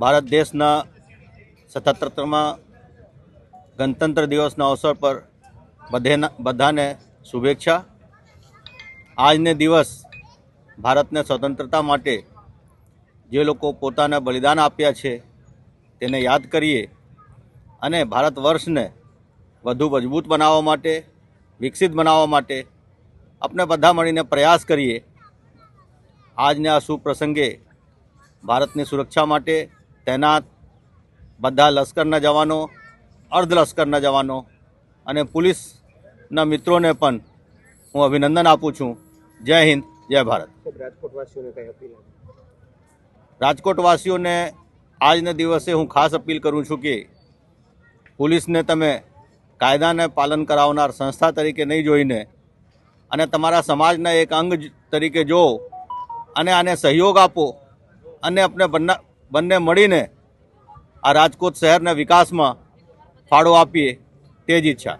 ભારત દેશના સતતમાં ગણતંત્ર દિવસના અવસર પર બધેના બધાને શુભેચ્છા. આજને દિવસ ભારતને સ્વતંત્રતા માટે જે લોકો પોતાના બલિદાન આપ્યા છે તેને યાદ કરીએ અને ભારત વર્ષને વધુ મજબૂત બનાવવા માટે, વિકસિત બનાવવા માટે આપણે બધા મળીને પ્રયાસ કરીએ. આજના આ શુભ પ્રસંગે ભારતની સુરક્ષા માટે તૈનાત બધા લશ્કરના જવાનો અર્ધ લશ્કરના જવાનો અને પોલીસના મિત્રોને પણ હું અભિનંદન આપું છું. જય હિન્દ જય ભારત. રાજકોટવાસીઓને આજના દિવસે હું ખાસ અપીલ કરું છું કે પોલીસને તમે કાયદાને પાલન કરાવનાર સંસ્થા તરીકે નહીં જોઈને અને તમારા સમાજના એક અંગ તરીકે જો અને આને સહયોગ આપો અને આપણે બંને બંને મળીને આ રાજકોટ શહેરના વિકાસમાં ફાળો આપીએ તે જ ઈચ્છા.